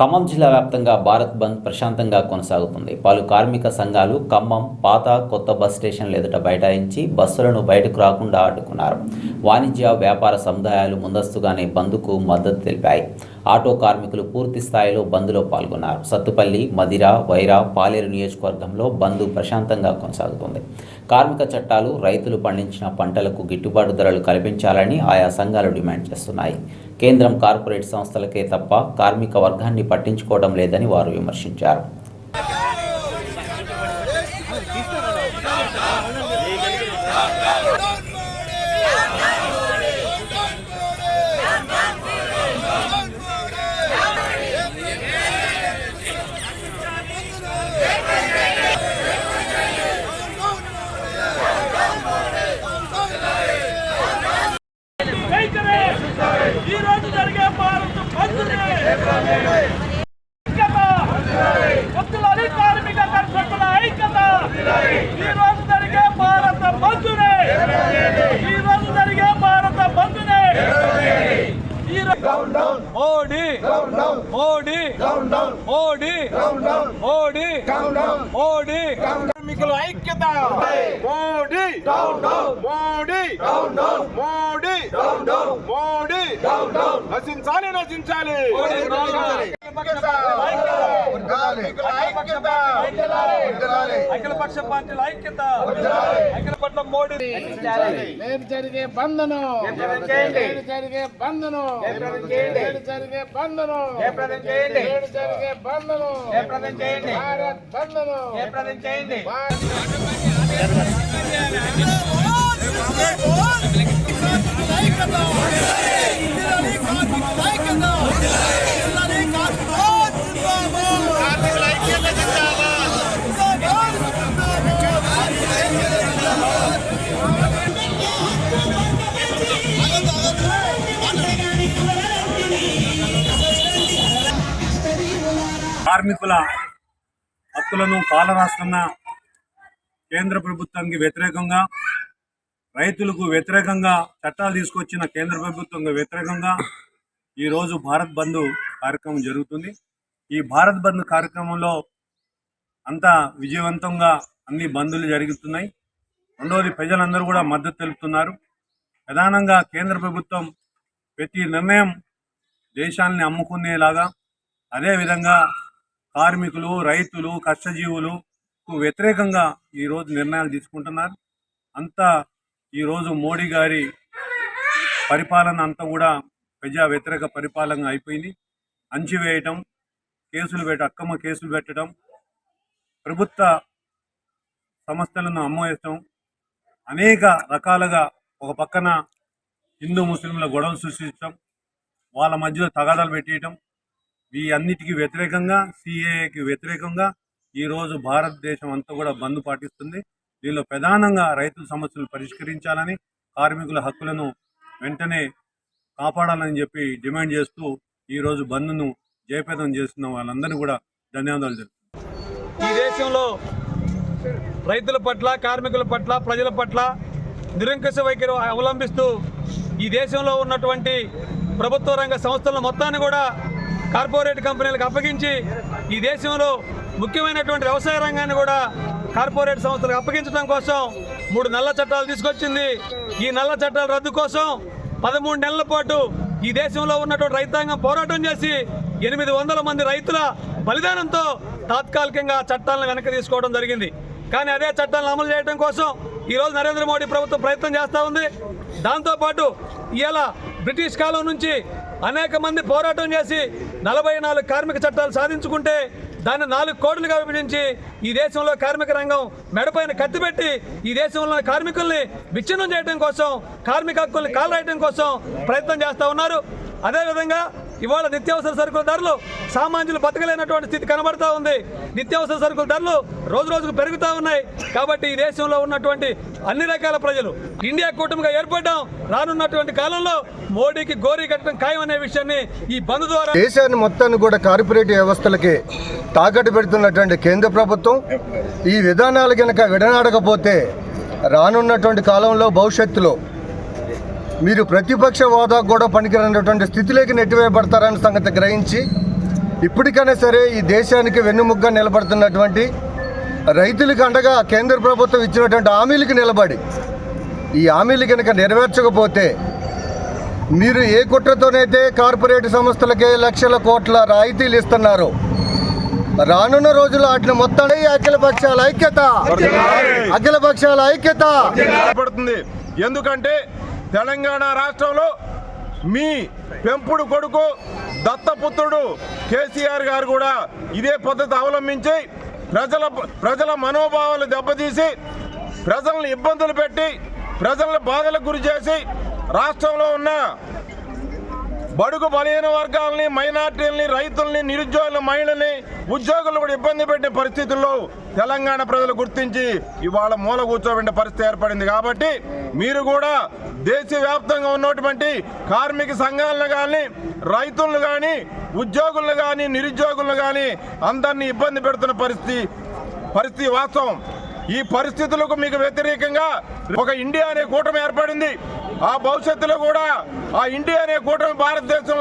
ఖమ్మం జిల్లా వ్యాప్తంగా భారత్ బంద్ ప్రశాంతంగా కొనసాగుతుంది. పలు కార్మిక సంఘాలు ఖమ్మం పాత కొత్త బస్ స్టేషన్లు ఎదుట బైఠాయించి బస్సులను బయటకు రాకుండా అడ్డుకున్నారు వాణిజ్య వ్యాపార సముదాయాలు ముందస్తుగానే బంద్కు మద్దతు తెలిపాయి. ఆటో కార్మికులు పూర్తి స్థాయిలో బంద్లో పాల్గొన్నారు. సత్తుపల్లి మదిర వైరా పాలేరు నియోజకవర్గంలో బంద్ ప్రశాంతంగా కొనసాగుతుంది. కార్మిక చట్టాలు రైతులు పండించిన పంటలకు గిట్టుబాటు ధరలు కల్పించాలని ఆయా సంఘాలు డిమాండ్ చేస్తున్నాయి. కేంద్రం కార్పొరేట్ సంస్థలకే తప్ప కార్మిక వర్గాన్ని పట్టించుకోవడం లేదని వారు విమర్శించారు వైఖరి ఈ రోజు జరిగే భారత బంద్ని ఐక్యత వద్దులాలి కార్మిక కర్షకుల ఐక్యత ఈ రోజు జరిగే భారత బంద్ని ఈ రోజు జరిగే భారత బంద్ని ఈ రో- మోడీ. మోడీ. మోడీ. మోడీ. మోడీ. కార్మికుల ఐక్యత. మోడీ. మోడీ. మోడీ. మోడీ. నశించాలి నశించాలి. అఖిల పార్టీల ఐక్యత అఖిల మోడీ నేడు జరిగే బంధను? నేడు జరిగే బంధను? నేడు జరిగే బంధను? నేడు జరిగే బంధను? భారత్ బంధను? కార్మికుల హక్కులను పాలరాస్తున్న కేంద్ర ప్రభుత్వానికి వ్యతిరేకంగా రైతులకు వ్యతిరేకంగా చట్టాలు తీసుకొచ్చిన కేంద్ర ప్రభుత్వంగా వ్యతిరేకంగా ఈరోజు భారత్ బంద్ కార్యక్రమం జరుగుతుంది. ఈ భారత్ బంద్ కార్యక్రమంలో అంతా విజయవంతంగా అన్ని బందులు జరుగుతున్నాయి. రెండవది ప్రజలందరూ కూడా మద్దతు తెలుపుతున్నారు. ప్రధానంగా కేంద్ర ప్రభుత్వం ప్రతి నిర్ణయం దేశాన్ని అమ్ముకునేలాగా అదేవిధంగా కార్మికులు రైతులు కష్టజీవులు వ్యతిరేకంగా ఈరోజు నిర్ణయాలు తీసుకుంటున్నారు. అంతా ఈరోజు మోడీ గారి పరిపాలన అంతా కూడా ప్రజా వ్యతిరేక పరిపాలన అయిపోయింది. అంచివేయటం కేసులు పెట్ట అక్కమ్మ కేసులు పెట్టడం ప్రభుత్వ సంస్థలను అమ్మవేయటం అనేక రకాలుగా ఒక పక్కన హిందూ ముస్లింల గొడవలు సృష్టించడం వాళ్ళ మధ్యలో తగాదాలు పెట్టేయటం ఈ అన్నిటికీ వ్యతిరేకంగా సిఏకి వ్యతిరేకంగా ఈరోజు భారతదేశం అంతా కూడా బంద్ పాటిస్తుంది. దీనిలో ప్రధానంగా రైతుల సమస్యలు పరిష్కరించాలని కార్మికుల హక్కులను వెంటనే కాపాడాలని చెప్పి డిమాండ్ చేస్తూ ఈరోజు బంద్ను జయప్రదం చేస్తున్న వాళ్ళందరినీ కూడా ధన్యవాదాలు తెలుపుతున్నాను ఈ దేశంలో రైతుల పట్ల కార్మికుల పట్ల ప్రజల పట్ల నిరంకుశ వైఖరి అవలంబిస్తూ ఈ దేశంలో ఉన్నటువంటి ప్రభుత్వ రంగ సంస్థల మొత్తాన్ని కూడా కార్పొరేట్ కంపెనీలకు అప్పగించి ఈ దేశంలో ముఖ్యమైనటువంటి వ్యవసాయ రంగాన్ని కూడా కార్పొరేట్ సంస్థలకు అప్పగించడం కోసం మూడు నల్ల చట్టాలు తీసుకొచ్చింది. ఈ నల్ల చట్టాల రద్దు కోసం పదమూడు నెలల పాటు ఈ దేశంలో ఉన్నటువంటి రైతాంగం పోరాటం చేసి ఎనిమిది వందల మంది రైతుల బలిదానంతో తాత్కాలికంగా చట్టాలను వెనక్కి తీసుకోవడం జరిగింది. కానీ అదే చట్టాలను అమలు చేయడం కోసం ఈరోజు నరేంద్ర మోడీ ప్రభుత్వం ప్రయత్నం చేస్తూ ఉంది. దాంతోపాటు ఇలా బ్రిటిష్ కాలం నుంచి అనేక మంది పోరాటం చేసి నలభై నాలుగు కార్మిక చట్టాలు సాధించుకుంటే దాన్ని నాలుగు కోట్లుగా విభజించి ఈ దేశంలో కార్మిక రంగం మెడపైన కత్తిపెట్టి ఈ దేశంలో కార్మికుల్ని విచ్ఛిన్నం చేయడం కోసం కార్మిక హక్కుల్ని కాలరాయడం కోసం ప్రయత్నం చేస్తూ ఉన్నారు. అదేవిధంగా ఇవాళ నిత్యావసర సరుకుల ధరలు సామాన్యులు బతకలేనటువంటి స్థితి కనబడతా ఉంది. నిత్యావసర సరుకుల ధరలు రోజు రోజుకు పెరుగుతూ ఉన్నాయి. కాబట్టి ఈ దేశంలో ఉన్నటువంటి అన్ని రకాల ప్రజలు ఇండియా కూటమిగా ఏర్పడడం. రానున్నటువంటి కాలంలో మోడీకి గోరీ కట్టడం ఖాయం అనే విషయాన్ని ఈ బంద్ ద్వారా దేశాన్ని మొత్తాన్ని కూడా కార్పొరేట్ వ్యవస్థలకి తాకట్టు పెడుతున్నటువంటి కేంద్ర ప్రభుత్వం ఈ విధానాలు కనుక విడనాడకపోతే రానున్నటువంటి కాలంలో భవిష్యత్తులో మీరు ప్రతిపక్ష హోదా కూడా పనికిరానటువంటి స్థితిలోకి నెట్టివేయబడతారన్న సంగతి గ్రహించి ఇప్పటికైనా సరే ఈ దేశానికి వెన్నుముగ్గా నిలబడుతున్నటువంటి రైతులకు అండగా కేంద్ర ప్రభుత్వం ఇచ్చినటువంటి హామీలకు నిలబడి ఈ హామీలు కనుక నెరవేర్చకపోతే మీరు ఏ కుట్రతోనైతే కార్పొరేట్ సంస్థలకే లక్షల కోట్ల రాయితీలు ఇస్తున్నారో రానున్న రోజుల్లో వాటిని మొత్తం అఖిల పక్షాల ఐక్యత అఖిల పక్షాల ఐక్యత. పడుతుంది. ఎందుకంటే తెలంగాణ రాష్ట్రంలో మీ పెంపుడు కొడుకు దత్తపుత్రుడు కేసీఆర్ గారు కూడా ఇదే పద్ధతి అవలంబించి ప్రజల ప్రజల మనోభావాలు దెబ్బతీసి ప్రజలను ఇబ్బందులు పెట్టి ప్రజలను బాధలకు గురి చేసి రాష్ట్రంలో ఉన్న బడుగు బలహీన వర్గాలని మైనార్టీలని రైతుల్ని నిరుద్యోగుల మహిళల్ని ఉద్యోగులు కూడా ఇబ్బంది పెట్టే పరిస్థితుల్లో తెలంగాణ ప్రజలు గుర్తించి ఇవాళ మూల కూర్చోబెట్టే పరిస్థితి ఏర్పడింది కాబట్టి మీరు కూడా దేశవ్యాప్తంగా ఉన్నటువంటి కార్మిక సంఘాలను కానీ రైతులను కానీ ఉద్యోగులను కానీ నిరుద్యోగులను కానీ అందరినీ ఇబ్బంది పెడుతున్న పరిస్థితి పరిస్థితి వాస్తవం. ఈ పరిస్థితులకు మీకు వ్యతిరేకంగా ఒక ఇండియా అనే కూటమి ఏర్పడింది. ఆ భవిష్యత్తులో కూడా ఆ ఇండియా అనే కూటమి భారతదేశంలో